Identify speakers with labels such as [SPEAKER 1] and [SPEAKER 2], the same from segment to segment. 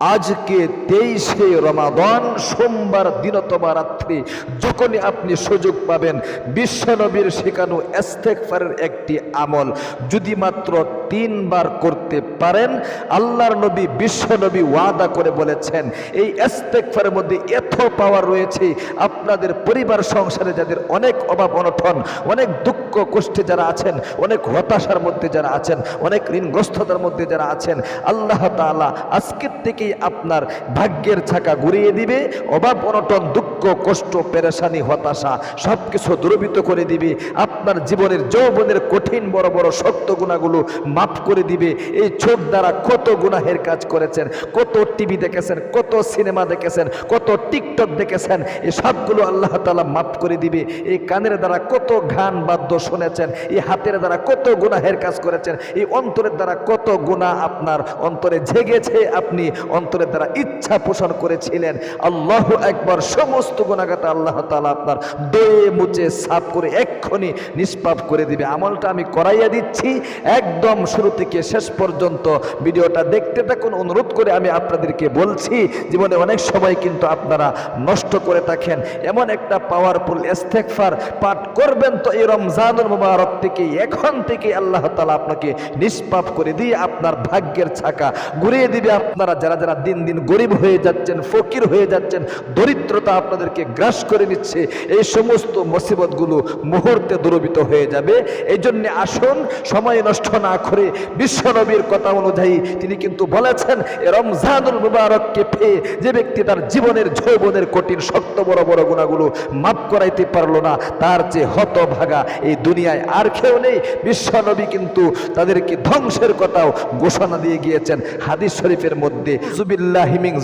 [SPEAKER 1] আজকে তেইশে রমাদন, সোমবার দিনতমা রাত্রি, যখনই আপনি সুযোগ পাবেন, বিশ্বনবীর শেখানো এস্তেকফারের একটি আমল। যদি মাত্র তিনবার করতে পারেন, আল্লাহর নবী, বিশ্বনবী ওয়াদা করে বলেছেন, এই এস্তেকফারের মধ্যে এত পাওয়ার রয়েছে, আপনাদের পরিবার, সংসারে যাদের অনেক অভাব অনটন, অনেক দুঃখ কষ্টে যারা আছেন, অনেক হতাশার মধ্যে যারা আছেন, অনেক ঋণগ্রস্ততার মধ্যে যারা আছেন, আল্লাহ তাআলা আজকের থেকেই আপনার ভাগ্যের ছাকা ঘুরিয়ে দিবে, অভাব, অনটন, দুঃখ, কষ্ট, পেরেশানি, হতাশা সব কিছু দুরবিত করে দিবে। আপনার জীবনের যৌবনের কঠিন বড় বড় শক্ত গুণাগুলো মাফ করে দিবে। এই চোখ দ্বারা কত গুনাহের কাজ করেছেন, কত টিভি দেখেছেন, কত সিনেমা দেখেছেন, কত টিকটক দেখেছেন এই সবগুলো আল্লাহ তালা মাফ করে দিবে। এই কানের দ্বারা কত গান বাদ্য শুনেছেন, এই হাতের দ্বারা কত গুনাহের কাজ করেছেন, এই অন্তরের দ্বারা কত গুণা আপনার অন্তরে জেগেছে আপনি অন্তরের দ্বারা ইচ্ছা পোষণ করেছিলেন। আল্লাহ একবার সমস্ত গুণাগাতা আল্লাহ তালা আপনার দয়ে মুচে সাফ করে এক্ষুনি নিষ্পাপ করে দিবে। আমলটা আমি করাইয়া দিচ্ছি। একদম শুরু থেকে শেষ পর্যন্ত ভিডিওটা দেখতে থাকুন। অনুরোধ করে আমি আপনাদেরকে বলছি, জীবনে অনেক সময় কিন্তু আপনারা নষ্ট করে থাকেন। এমন একটা পাওয়ারফুল ইস্তেগফার পাঠ করবেন তো এই রমজানুল মুবারক থেকে, এখন থেকে আল্লাহ তালা আপনাকে নিষ্পাপ করে দিয়ে আপনার ভাগ্যের ছাকা ঘুরিয়ে দিবে। আপনারা যারা দিন দিন গরিব হয়ে যাচ্ছেন, ফকির হয়ে যাচ্ছেন, দরিদ্রতা আপনাদেরকে গ্রাস করে নিচ্ছে, এই সমস্ত মুসিবতগুলো মুহূর্তে দূরবিত হয়ে যাবে। এই জন্য আসুন, সময় নষ্ট না করে বিশ্বনবীর কথা অনুযায়ী তিনি কিন্তু বলেছেন রমজানুল মুবারককে পেয়ে যে ব্যক্তি তার জীবনের যৌবনের কঠিন, শক্ত, বড় বড় গুণাগুলো মাফ করাইতে পারল না, তার যে হতভাগা এই দুনিয়ায় আর কেউ নেই। বিশ্বনবী কিন্তু তাদেরকে ধ্বংসের কথাও ঘোষণা দিয়ে গিয়েছেন, হাদিস শরীফের মধ্যে।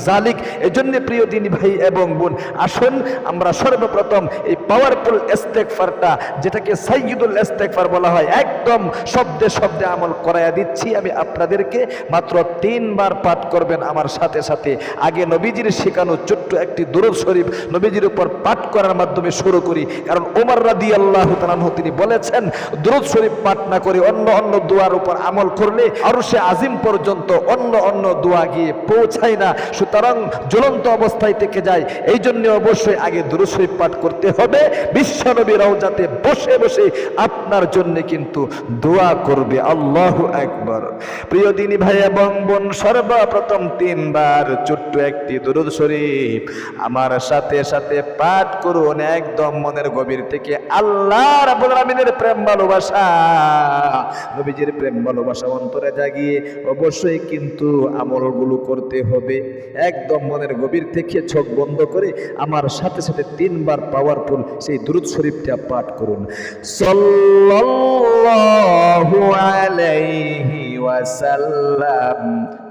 [SPEAKER 1] জালিক এজন্য প্রিয় দিনী ভাই এবং বোন, আসুন আমরা সর্বপ্রথম এই পাওয়ারফুল যেটাকে বলা হয়, একদম শব্দে শব্দে আমল করাইয়া দিচ্ছি। আমি আপনাদেরকে মাত্র তিনবার পাঠ করবেন আমার সাথে সাথে। আগে নবীজির শেখানো ছোট্ট একটি দুরুদ শরীফ নবীজির উপর পাঠ করার মাধ্যমে শুরু করি। কারণ ওমর রাদি আল্লাহ তিনি বলেছেন, দুরুদ শরীফ পাঠ না করে অন্য অন্য দোয়ার উপর আমল করলে আরও সে আজিম পর্যন্ত অন্য অন্য দোয়া গিয়ে পৌঁছায় না, সুতরাং জ্বলন্ত অবস্থায় থেকে যায়। এই জন্য অবশ্যই আগে শরীফ পাঠ করতে হবে। বিশ্বনবীরাও যাতে বসে বসে আপনার জন্য কিন্তু দোয়া করবে। আল্লাহ একবার প্রিয় দিনী ভাই এবং বোন, সর্বপ্রথম তিনবার ছোট্ট একটি দুরুদ শরীফ আমার সাথে সাথে পাঠ করুন একদম মনের গভীর থেকে। আল্লাহ আলামিনের প্রেম ভালোবাসা, নবীজির প্রেম ভালোবাসা অন্তরে জাগিয়ে অবশ্যই কিন্তু আমলগুলো করতে হবে। একদম মনের গভীর থেকে চোখ বন্ধ করে আমার সাথে সাথে তিনবার পাওয়ারফুল সেই দ্রুত শরীফটা পাঠ করুন। আলাইহি ওয়াসাল্লাম।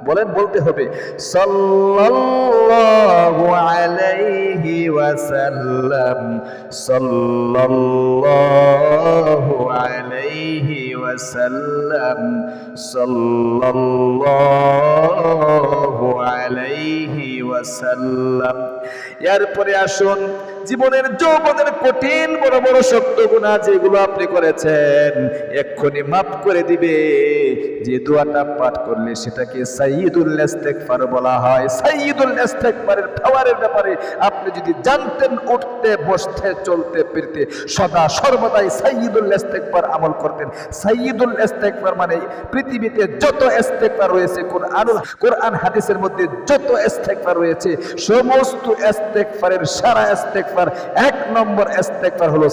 [SPEAKER 1] বলেন, বলতে হবে। সাল্লাল্লাহু আলাইহি ওয়াসাল্লাম। সাল্লাল্লাহু আলাইহি ওয়াসাল্লাম। সাল্লাল্লাহু আলাইহি ওয়াসাল্লাম। এরপরে আসুন, জীবনের যৌবনের কঠিন বড় বড় শক্ত গুণা যেগুলো আপনি করেছেন, এক্ষুনি মাফ করে দিবে। যে দোয়াটা পাঠ করলে সেটাকে সাইয়্যিদুল ইস্তেগফার বলা হয়। সাইয়্যিদুল ইস্তেগফারের পাওয়ারের ব্যাপারে আপনি যদি জানতেন, উঠতে, বসতে, চলতে, ফিরতে, সদা সর্বদাই সাইয়্যিদুল ইস্তেগফার আমল করতেন। সাইয়্যিদুল ইস্তেগফার মানে পৃথিবীতে যত ইস্তেগফার রয়েছে, কোরআন কোরআন হাদিসের মধ্যে যত ইস্তেগফার রয়েছে, সমস্ত ইস্তেগফারের সারা ইস্তেগফার, এক নম্বর ইস্তেগফার হলো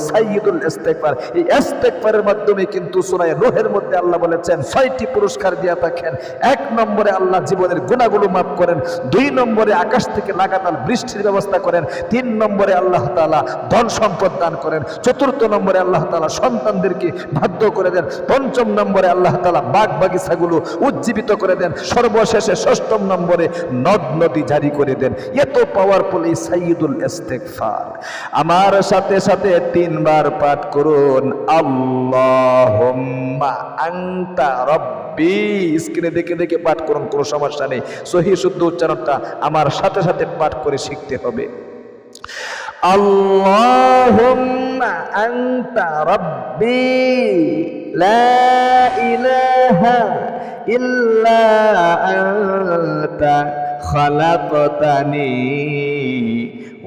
[SPEAKER 1] সাইয়্যিদুল ইস্তেগফার এই ইস্তেগফারের মাধ্যমে কিন্তু সূরা নূহের মধ্যে আল্লাহ বলেছেন, ছয়টি পুরস্কার দিয়া থাকেন। এক নম্বরে আল্লাহ জীবনের গুণাগুলো মাফ করেন, দুই নম্বরে আকাশ থেকে লাগাতার বৃষ্টির ব্যবস্থা করেন, তিন নম্বরে আল্লাহ তাআলা ধন সম্পদ দান করেন, চতুর্থ নম্বরে আল্লাহ তাআলা সন্তানদেরকে বাধ্য করে দেন, পঞ্চম নম্বরে আল্লাহ বাগ বাগিচাগুলো উজ্জীবিত করে দেন, সর্বশেষে ষষ্ঠম নম্বরে নদ নদী জারি করে দেন। এত পাওয়ারফুল এই সাইয়্যিদুল ইস্তেগফার আমার সাথে সাথে তিনবার পাঠ করুন। রব্বি। স্ক্রিনে দেখে দেখে পাঠ করুন, কোনো সমস্যা নেই। সহি শুদ্ধ উচ্চারণটা আমার সাথে সাথে পাঠ করে শিখতে হবে। আল্লাহ রব্বি। লা ইলাহা ইল্লা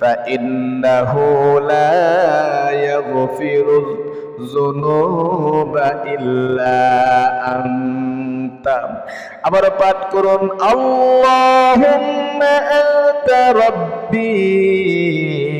[SPEAKER 1] فإنه لا يغفر الذنوب إلا أنت أمر باتكرون اللهم أنت ربي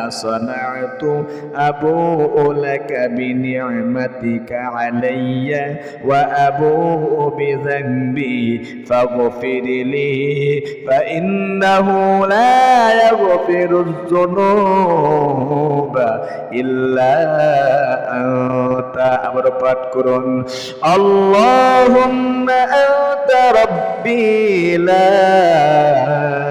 [SPEAKER 1] صنعت أبوء لك بنعمتك علي وأبوء بذنبي فاغفر لي فإنه لا يغفر الذنوب إلا أنت أمر قرن اللهم أنت ربي لا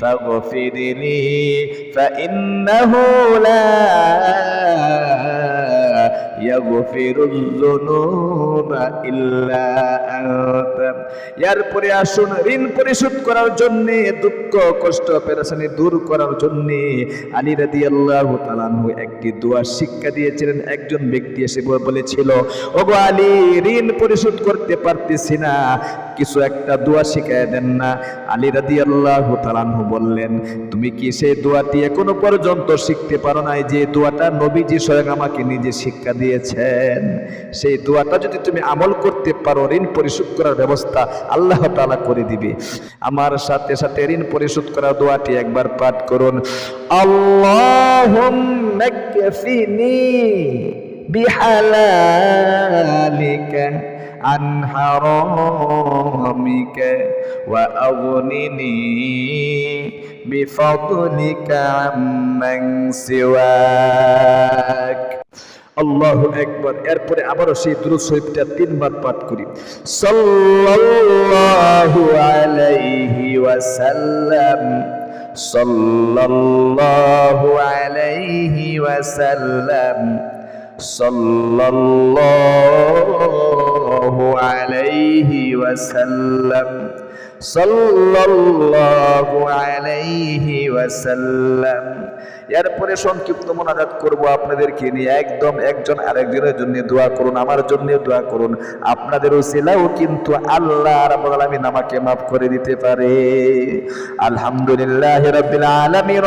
[SPEAKER 1] فاغفر لي فإنه لا يغفر الذنوب إلا أنت এরপরে আসুন ঋণ পরিশোধ করার জন্য দুঃখ কষ্ট পেরেশানি দূর করার জন্য আলী রাদি আল্লাহ তালানহু একটি দোয়া শিক্ষা দিয়েছিলেন একজন ব্যক্তি এসে বলেছিল ওগো আলী ঋণ পরিশোধ করতে পারতেছি না কিছু একটা দোয়া শিখায় দেন না। আলী রাদি আল্লাহ তালানহু বললেন, তুমি কি সেই দোয়াটি এখনও পর্যন্ত শিখতে পারো নাই যে দোয়াটা নবীজি স্বয়ং আমাকে নিজে শিক্ষা দিয়েছেন? সেই দোয়াটা যদি তুমি আমল করতে পারো, ঋণ পরিশোধ করার ব্যবস্থা আল্লাহ তাআলা করে দিবে। আমার সাথে সাথে ঋণ পরিশোধ করার দোয়াটি একবার পাঠ করুন। আল্লাহ বিহালালিকা। عن حرامك وأغنني بفضلك عمن سواك আল্লাহ একবার এরপরে আবারও সেই দুরুদ শরীফটা তিনবার পাঠ করি সাল্লাল্লাহু আলাইহি ওয়াসাল্লাম সাল্লাল্লাহু আলাইহি ওয়াসাল্লাম সাল্লাল্লাহু আলাইহি ওয়াসাল্লাম সাল্লাল্লাহু আলাইহি ওয়াসাল্লাম। এরপরে সংক্ষিপ্ত মোনাজাত করব আপনাদেরকে নিয়ে। একদম একজন আরেকজনের জন্য দোয়া করুন, আমার জন্য দোয়া করুন। আপনাদের উসিলাও কিন্তু আল্লাহ রাব্বুল আলামিন আমাকে maaf করে দিতে পারে। আলহামদুলিল্লাহি রাব্বিল আলামিন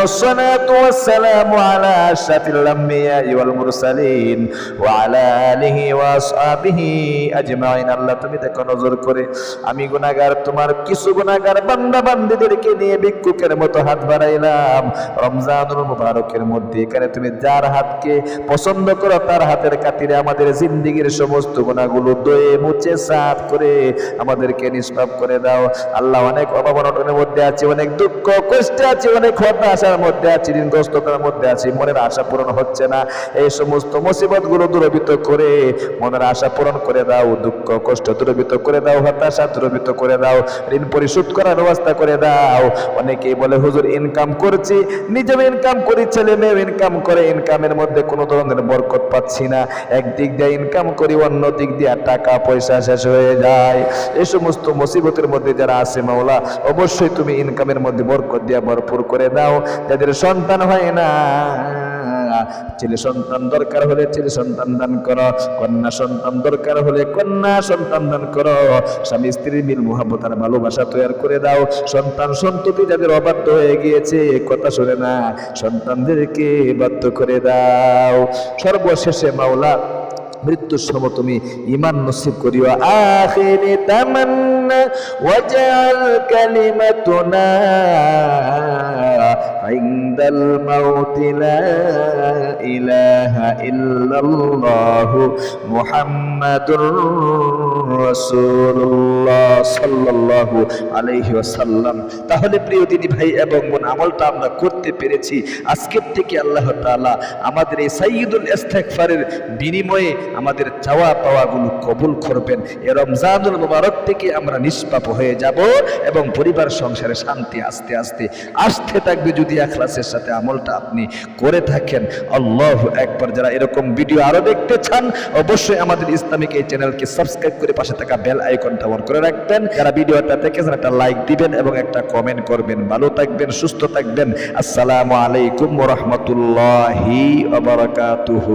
[SPEAKER 1] আলা আশরাফিল আমবিয়া ওয়াল মুরসালিন ওয়া আলা আলিহি ওয়া আসহাবিহি আল্লাহ তুমি দেখো নজর করে, আমি গুনাহগার, তোমার কিছু গুনাহগার বান্দা বান্দীদেরকে নিয়ে ভিক্ষুকের মতো হাত বাড়াইলাম। রমজানুল মুবারকের মধ্যে এখানে তুমি যার হাতকে পছন্দ করো, তার হাতের কাতিরে আমাদের জিন্দিগির সমস্ত গুণাগুলো দয়ে মুছে সাফ করে আমাদেরকে নিষ্পাপ করে দাও। আল্লাহ অনেক অভাব মধ্যে আছে, অনেক দুঃখ, কষ্টে আছে, অনেক হতাশার মধ্যে আছে, ঋণগ্রস্ততার মধ্যে আছে, মনের আশা পূরণ হচ্ছে না। এই সমস্ত মুসিবতগুলো দূরবিত করে মনের আশা পূরণ করে দাও, দুঃখ, কষ্ট দূরবিত করে দাও, হতাশা দূরবিত করে দাও, ঋণ পরিশোধ করার ব্যবস্থা করে দাও। অনেকেই বলে, হুজুর ইনকাম করছি। নিজেও ইনকাম করি ছেলে মেয়েও ইনকাম করে। ইনকামের মধ্যে কোনো ধরনের বরকত পাচ্ছি না। একদিক দিয়ে ইনকাম করি অন্য দিক দিয়ে টাকা পয়সা শেষ হয়ে যায়। এ সমস্ত মুসিবতের মধ্যে যারা আছে, মাওলা, অবশ্যই তুমি ইনকামের মধ্যে বরকত দিয়া ভরপুর করে দাও। যাদের সন্তান হয় না ছেলে সন্তান দরকার হলে ছেলে সন্তান দান করো। কন্যা সন্তান দরকার হলে কন্যা সন্তান দান করো। স্বামী স্ত্রীর মিল মোহাম্মত আর ভালোবাসা তৈরি করে দাও। সন্তান সন্ততি যাদের অবাধ্য হয়ে গিয়েছে কথা শুনে না। সন্তানদেরকে বাধ্য করে দাও। সর্বশেষে মাওলা, মৃত্যুর সময় তুমি ইমান নসিব করিও। আখিরে তামান্না, ওয়াজআল কালিমাতুনা। عند الموت لا إله إلا الله محمد رسول الله صلى الله عليه وسلم তাহলে প্রিয় দিনী ভাই এবং বোন আমলটা আমরা করতে পেরেছি আজকের থেকে আল্লাহ তাআলা আমাদের এই সাইয়্যিদুল ইস্তেগফারের বিনিময়ে আমাদের চাওয়া পাওয়াগুলো কবুল করবেন এ রমজানুল মুবারক থেকে আমরা নিষ্পাপ হয়ে যাব এবং পরিবার সংসারে শান্তি আস্তে আস্তে আসতে থাকবে যদি এখলাসের সাথে আমলটা আপনি করে থাকেন। আল্লাহ একবার যারা এরকম ভিডিও আরও দেখতে চান, অবশ্যই আমাদের ইসলামিক এই চ্যানেলকে সাবস্ক্রাইব করে পাশে থাকা বেল আইকনটা অন করে রাখবেন। যারা ভিডিওটা দেখেছেন, একটা লাইক দিবেন এবং একটা কমেন্ট করবেন। ভালো থাকবেন, সুস্থ থাকবেন। আসসালামু আলাইকুম রাহমাতুল্লাহি বারাকাতুহু।